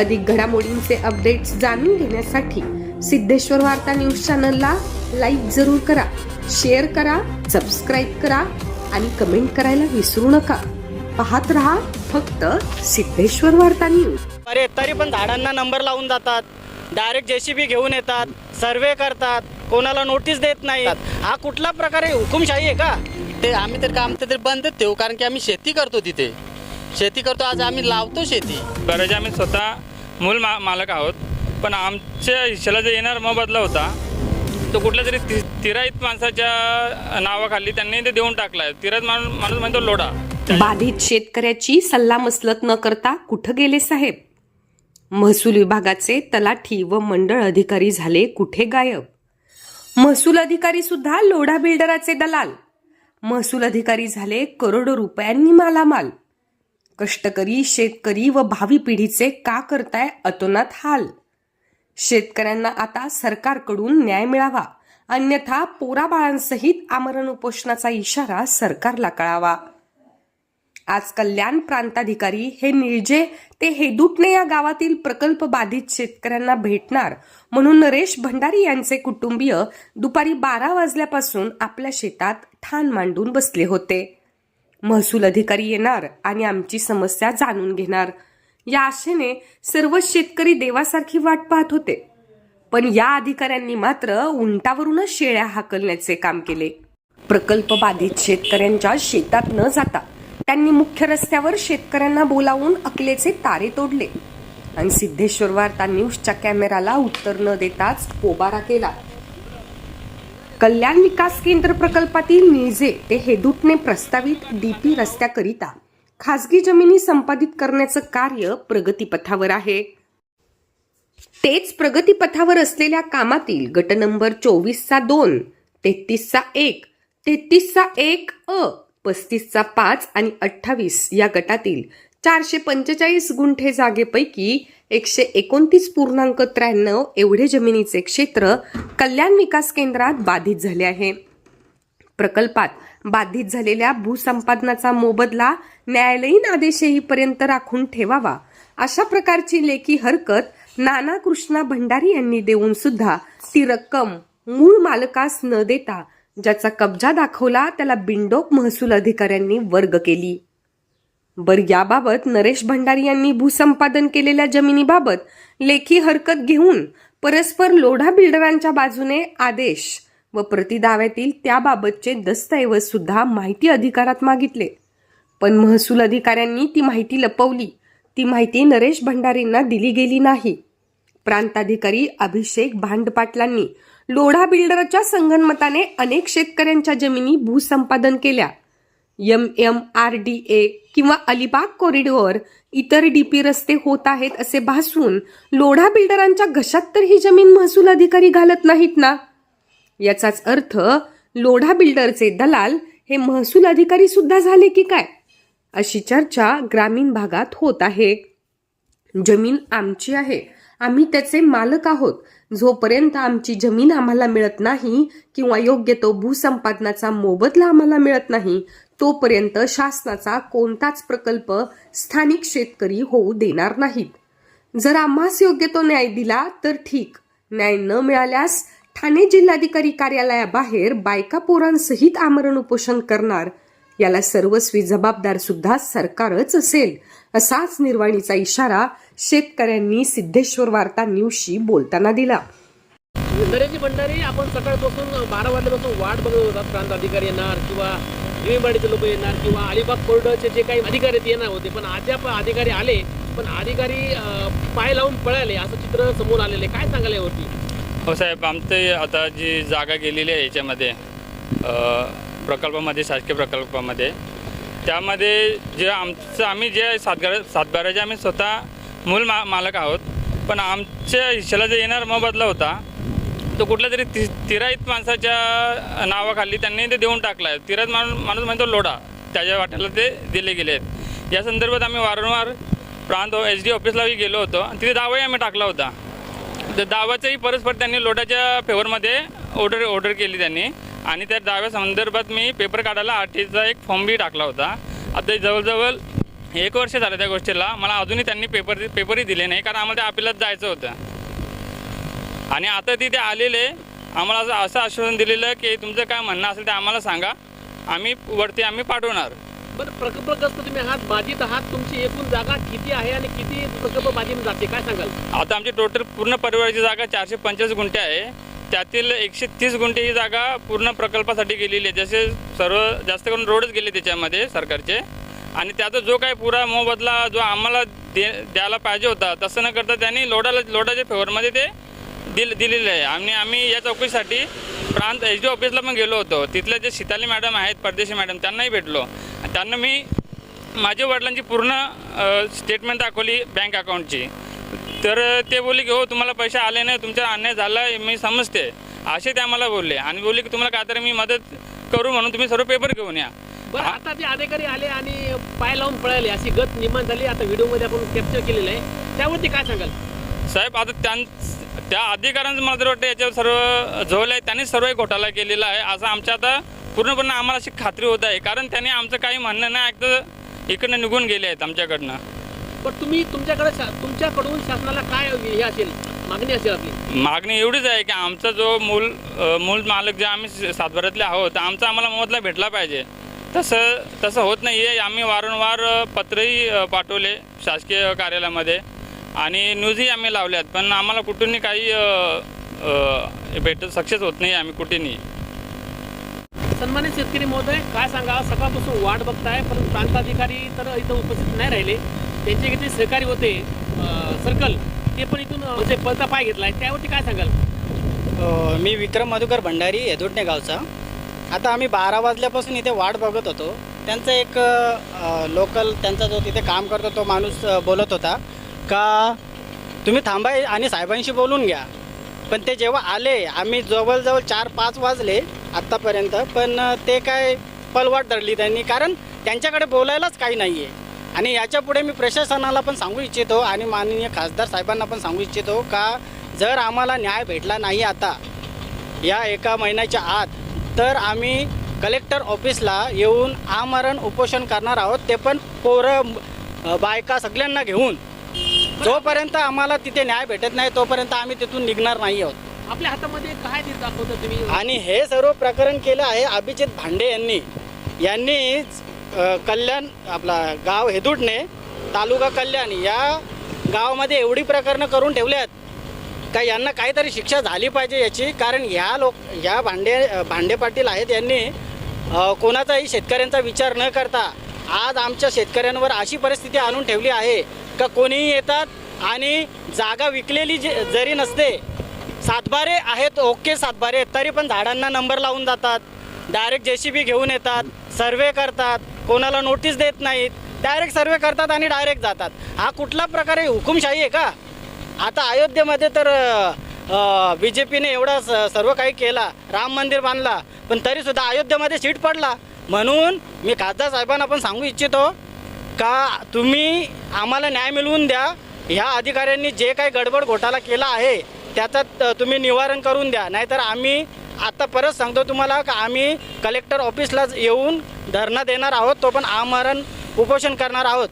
अधिक घडामोडींचे अपडेट्स जाणून घेण्यासाठी सिद्धेश्वर वार्ता न्यूज चॅनलला लाईक जरूर करा शेअर करा सबस्क्राईब करा आणि कमेंट करायला विसरू नका. पाहत रहा फक्त सिद्धेश्वर वार्ता न्यूज. अरे तरी पण झाडांना नंबर लावून जातात. डायरेक्ट जेसीबी घेऊन येतात सर्वे करतात कोणाला नोटीस देत नाही हा कुठला प्रकारे हुकुमशाही आहे का? ते आम्ही तर काम तर बंदच ठेवू कारण की आम्ही शेती करतो तिथे. शेती करतो आज आम्ही लावतो शेती. बरेच आम्ही स्वतः मूल मा मालक आहोत. पण आमच्या हिशाला जे येणार मोबदला होता तो कुठल्या तरी ति तिराईत माणसाच्या नावाखाली त्यांनी ते देऊन टाकला आहे तिराईत माणूस माणूस म्हणतो लोढा. बाधित शेतकऱ्याची सल्लामसलत न करता कुठं गेले साहेब? महसूल विभागाचे तलाठी व मंडळ अधिकारी झाले कुठे गायब? महसूल अधिकारी सुद्धा लोढा बिल्डराचे दलाल. महसूल अधिकारी झाले करोडो रुपयांनी मालामाल. कष्टकरी शेतकरी व भावी पिढीचे का करताय अतोनात हाल? शेतकऱ्यांना आता सरकारकडून न्याय मिळावा. अन्यथा पोराबाळांसहित आमरण उपोषणाचा इशारा सरकारला कळावा. आज कल्याण प्रांताधिकारी हे निळजे ते हेदुटणे या गावातील प्रकल्प बाधित शेतकऱ्यांना भेटणार म्हणून नरेश भंडारी यांचे कुटुंबीय दुपारी बारा वाजल्यापासून आपल्या शेतात ठाण मांडून बसले होते. महसूल अधिकारी येणार आणि आमची समस्या जाणून घेणार. या आशेने सर्व शेतकरी देवासारखी वाट पाहत होते. पण या अधिकाऱ्यांनी मात्र उंटावरूनच शेळ्या हाकलण्याचे काम केले. प्रकल्प बाधित शेतकऱ्यांच्या शेतात न जाता त्यांनी मुख्य रस्त्यावर शेतकऱ्यांना बोलावून अकलेचे तारे तोडले. आणि सिद्धेश्वर वार्ता न्यूजच्या कॅमेराला उत्तर न देताच पोबारा केला. कल्याण विकास केंद्र प्रकल्पातील निळजे ते हेदुटणे प्रस्तावित डीपी रस्त्याकरिता खासगी जमिनी संपादित करण्याचं कार्य प्रगतीपथावर आहे. तेच प्रगतीपथावर असलेल्या कामातील गट नंबर चोवीसचा दोन तेहतीसचा एक तेहतीसचा एक अ पस्तीसचा पाच आणि अठ्ठावीस या गटातील चारशे पंचेचाळीस गुंठे जागेपैकी एकशे एकोणतीस पूर्णांक त्र्याण्णव एवढे जमिनीचे क्षेत्र कल्याण विकास केंद्रात बाधित झाले आहे. प्रकल्पात बाधित झालेल्या भूसंपादनाचा मोबदला न्यायालयीन आदेश येईपर्यंत राखून ठेवावा अशा प्रकारची लेखी हरकत नाना कृष्णा भंडारी यांनी देऊन सुद्धा ती रक्कम मूळ मालकास न देता ज्याचा कब्जा दाखवला त्याला बिंडोक महसूल अधिकाऱ्यांनी वर्ग केली. बर याबाबत नरेश भंडारी यांनी भूसंपादन केलेल्या जमिनीबाबत लेखी हरकत घेऊन परस्पर लोढा बिल्डरांच्या बाजूने आदेश व प्रतिदाव्यातील त्याबाबतचे दस्तऐवज सुद्धा माहिती अधिकारात मागितले. पण महसूल अधिकाऱ्यांनी ती माहिती लपवली. ती माहिती नरेश भंडारींना दिली गेली नाही. प्रांताधिकारी अभिषेक भांडपाटलांनी लोढा बिल्डरच्या संगनमताने अनेक शेतकऱ्यांच्या जमिनी भूसंपादन केल्या. M M R D A किंवा अलिबाग कॉरिडॉर इतर डीपी रस्ते होत आहेत असे भासून लोढा बिल्डरांच्या घशात तर ही जमीन महसूल अधिकारी घालत नाहीत ना? याचाच अर्थ लोढा बिल्डरचे दलाल हे महसूल अधिकारी सुद्धा झाले की काय? अशी चर्चा ग्रामीण भागात होत आहे. जमीन आमची आहे. आम्ही त्याचे मालक आहोत. जोपर्यंत आमची जमीन आम्हाला मिळत नाही किंवा योग्य तो भूसंपादनाचा मोबदला आम्हाला मिळत नाही तोपर्यंत शासनाचा कोणताच प्रकल्प स्थानिक शेतकरी होऊ देणार नाहीत. जर आम्हास योग्य तो न्याय दिला तर ठीक. न्याय न मिळाल्यास ठाणे जिल्हाधिकारी कार्यालयाबाहेर बायका पोरांसहित आमरण उपोषण करणार याला सर्वस्वी जबाबदार सुद्धा सरकारच असेल असाच निर्वाणीचा इशारा शेतकऱ्यांनी सिद्धेश्वर वार्ता न्यूजशी बोलताना दिला. नरेंद्र भंडारी आपण सकाळपासून बारा वाजल्यापासून वाट बघत होतात प्रांत अधिकारी येणार किंवा विमेवाडीचे लोक येणार किंवा अलिबाग कोर्टाचे जे काही अधिकारी आहेत येणार होते. पण अद्याप अधिकारी आले पण अधिकारी पाय लावून पळाले असं चित्र समोर आलेलं काय सांगाल यावरती? हो साहेब आमचे आता जी जागा गेलेली आहे याच्यामध्ये प्रकल्पामध्ये शासकीय प्रकल्पामध्ये. त्यामध्ये जे आमचं आम्ही जे सातगार सातबाराचे आम्ही स्वतः मूल मा मालक आहोत. पण आमच्या हिशाला जे येणार मोबदला होता तो कुठल्या तरी ति तिराईत माणसाच्या नावाखाली त्यांनी ते देऊन टाकला आहे तिराईत माणूस माणूस म्हणतो लोढा. त्याच्या वाट्याला ते दिले गेले आहेत. या संदर्भात आम्ही वारंवार प्रांत एच डी ऑफिसलाही गेलो होतो. तिथे दावाही आम्ही टाकला होता. तर दावाचंही परस्पर त्यांनी लोटाच्या फेवरमध्ये ऑर्डर ऑर्डर केली त्यांनी. आणि त्या दाव्या संदर्भात मी पेपर काढायला आर टीचा एक फॉर्म बी टाकला होता. आता जवळजवळ एक वर्ष झालं त्या गोष्टीला. मला अजूनही त्यांनी पेपर पेपरही दिले नाही कारण आम्हाला त्या अपिलात जायचं होतं. आणि आता तिथे आलेले आम्हाला असं असं आश्वासन दिलेलं की तुमचं काय म्हणणं असेल ते आम्हाला सांगा. आम्ही वरती आम्ही पाठवणार. बरं प्रकल्पग्रस्त तुम्ही आहात बाधित आहात तुमची एकूण जागा किती आहे आणि किती प्रकल्प बाधित जाते? काय सांगाल? आता आमची टोटल पूर्ण परिवाराची जागा चारशे पंचवीस गुंठे आहे. त्यातील एकशे तीस गुंठे ही जागा पूर्ण प्रकल्पासाठी गेलेली आहे. जसे सर्व जास्त करून रोडच गेले त्याच्यामध्ये सरकारचे. आणि त्याचा जो काही पुरा मोबदला जो आम्हाला दे द्यायला पाहिजे होता तसं न करता त्यांनी लोडाला लोडाच्या फेवरमध्ये ते दिल दिलेलं आहे. आणि आम्ही या चौकशीसाठी प्रांत एच डी ऑफिसला पण गेलो होतो. तिथले जे शिताली मॅडम आहेत परदेशी मॅडम त्यांनाही भेटलो. त्यांना मी माझ्या वडिलांची पूर्ण स्टेटमेंट दाखवली बँक अकाउंटची तर ते बोलले की हो तुम्हाला पैसे आले नाही तुमचा अन्याय झाला आहे, मी समजते. असे ते आम्हाला बोलले. आणि बोलले की तुम्हाला काहीतरी मी मदत करू म्हणून तुम्ही सर्व पेपर घेऊन या. बरं आता जे अधिकारी आले आणि पाय लावून पळाले. अशी गत निर्माण झाली. आता व्हिडिओमध्ये आपण कॅप्चर केलेलं आहे. त्यावरती काय सांगाल? साहेब आता त्यां त्या अधिकाऱ्यांचं मला वाटतं याच्यावर सर्व झोल आहे. त्यांनी सर्व घोटाळा केलेला आहे. असं आमच्या आता पूर्णपणे आम्हाला अशी खात्री होत आहे. कारण त्यांनी आमचं काही म्हणणं नाही. ऐकतं इकडनं निघून गेले आहेत आमच्याकडनं. पण तुम्ही तुमच्याकडे शा- तुमच्याकडून शासनाला काय हे असेल? मागणी असेल आपली? मागणी एवढीच आहे की आमचा जो मूल अ, मूल मालक जे आम्ही सातबाऱ्यातले आहोत आमचा आम्हाला मोबदला भेटला पाहिजे. तसं तसं होत नाही आहे आम्ही वारंवार अ, पत्रही अ, पाठवले शासकीय कार्यालयामध्ये आणि न्यूजही आम्ही लावल्यात. पण आम्हाला कुठूनही काही अ, अ, भेट सक्सेस होत नाही आम्ही कुठेही. सन्मानित शेतकरी महोदय काय सांगा सकाळपासून वाट बघताय परंतु प्रांताधिकारी तर इथं उपस्थित नाही राहिले. त्यांचे किती सहकारी होते सर्कल ते पण इथून म्हणजे पलता पाय घेतलाय. त्यावरती काय सांगाल? मी विक्रम मधुकर भंडारी येदोटणे गावचा. आता आम्ही बारा वाजल्यापासून इथे वाट बघत होतो. त्यांचा एक लोकल त्यांचा जो तिथे काम करतो तो माणूस बोलत होता का तुम्ही थांबा आणि साहेबांशी बोलून घ्या. पण ते जेव्हा आले आम्ही जवळजवळ चार पाच वाजले आत्तापर्यंत. पण ते काय पलवाट धरली त्यांनी. कारण त्यांच्याकडे बोलायलाच काही नाही आहे आणि याच्यापुढे मी प्रशासनाला पण सांगू इच्छितो आणि माननीय खासदार साहेबांना पण सांगू इच्छितो का जर आम्हाला न्याय भेटला नाही आता या एका महिन्याच्या आत तर आम्ही कलेक्टर ऑफिसला येऊन आमरण उपोषण करणार आहोत ते पण पोरं बायका सगळ्यांना घेऊन. जोपर्यंत आम्हाला तिथे न्याय भेटत नाही तोपर्यंत आम्ही तिथून निघणार नाही आहोत. आपल्या हातामध्ये काय दाखवता तुम्ही? आणि हे सर्व प्रकरण केलं आहे अभिजित भांडे यांनी. यांनी कल्याण आपला गाव हेदुडणे तालुका कल्याण या गावामध्ये एवढी प्रकरणं करून ठेवल्यात. का यांना काहीतरी शिक्षा झाली पाहिजे याची? कारण ह्या लोक ह्या भांडे भांडे पाटील आहेत यांनी कोणाचाही शेतकऱ्यांचा विचार न करता आज आमच्या शेतकऱ्यांवर अशी परिस्थिती आणून ठेवली आहे. का कोणीही येतात आणि जागा विकलेली जरी नसते सातबारे आहेत ओके सातबारे तरी पण झाडांना नंबर लावून जातात. डायरेक्ट जे सी बी घेऊन येतात सर्वे करतात. कोणाला नोटीस देत नाहीत. डायरेक्ट सर्वे करतात आणि डायरेक्ट जातात. हा कुठला प्रकारे हुकुमशाही आहे का? आता अयोध्येमध्ये तर बी जे पीने एवढा स- सर्व काही केला. राम मंदिर बांधला. पण तरीसुद्धा अयोध्येमध्ये सीट पडला. म्हणून मी खासदार साहेबांना पण सांगू इच्छितो का तुम्ही आम्हाला न्याय मिळवून द्या. ह्या अधिकाऱ्यांनी जे काही गडबड घोटाळा केला आहे त्याचा तुम्ही निवारण करून द्या. नाहीतर आम्ही आता परत सांगतो तुम्हाला का आम्ही कलेक्टर ऑफिसला येऊन धरणा देणार आहोत तो पण आमरण उपोषण करणार आहोत.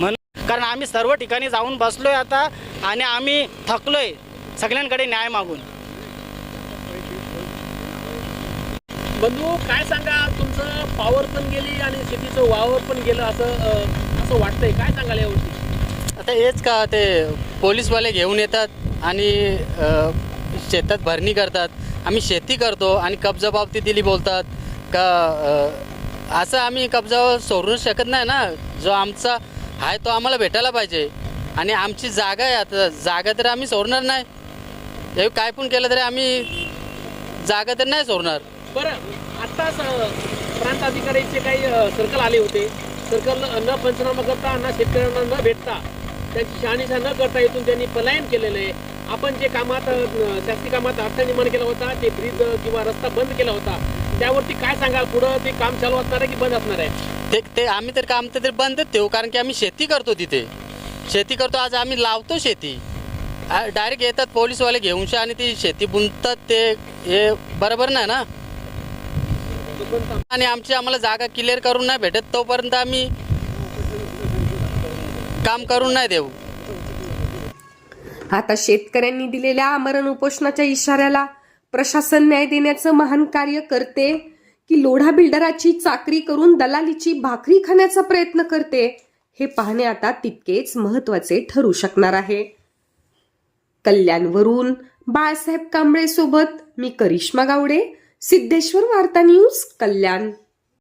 म्हणून कारण आम्ही सर्व ठिकाणी जाऊन बसलोय आता आणि आम्ही थकलोय. सगळ्यांकडे न्याय मागून. बंधू काय सांगा? तुमचं पावर पण गेली आणि शेतीचं वावर पण गेलं असं असं वाटतंय. काय सांगाल यावरती? आता हेच का ते पोलीसवाले घेऊन येतात आणि शेतात भरणी करतात. आम्ही शेती करतो आणि कब्जाबाबतीत दिली बोलतात. का असं आम्ही कब्जावर सोडू शकत नाही ना. जो आमचा आहे तो आम्हाला भेटायला पाहिजे. आणि आमची जागा आहे आता. जागा तर आम्ही सोडणार नाही. हे काय पण केलं तरी आम्ही जागा तर नाही सोडणार. बरं. आत्ताच प्रांत अधिकाऱ्याचे काही सर्कल आले होते. सर्कल न पंचनामा करता ना शेतकऱ्यांना न भेटता त्यांची शहानिशा न करता इथून त्यांनी पलायन केलेलं आहे. आपण जे कामात शासकीय कामात अडथळा निर्माण केला होता ते ब्रिज किंवा रस्ता बंद केला होता त्यावरती काय सांगाल? पुढं ते काम चालू असणार आहे की बंद असणार आहे? ते ते आम्ही तर काम तर बंदच ठेवू कारण की आम्ही शेती करतो तिथे. शेती करतो आज आम्ही लावतो शेती. डायरेक्ट येतात पोलीसवाले घेऊनशा आणि ती शेती बुंतात ते हे बरोबर नाही ना? आणि आमची आम्हाला जागा क्लिअर करून नाही भेटत तोपर्यंत आम्ही काम करून नाही देऊ. आता शेतकऱ्यांनी दिलेल्या आमरण उपोषणाच्या इशाऱ्याला प्रशासन न्याय देण्याचं महान कार्य करते की लोढा बिल्डराची चाकरी करून दलालीची भाकरी खाण्याचा प्रयत्न करते हे पाहणे आता तितकेच महत्त्वाचे ठरू शकणार आहे. कल्याणवरून बाळासाहेब कांबळे सोबत मी करिश्मा गावडे सिद्धेश्वर वार्ता न्यूज कल्याण.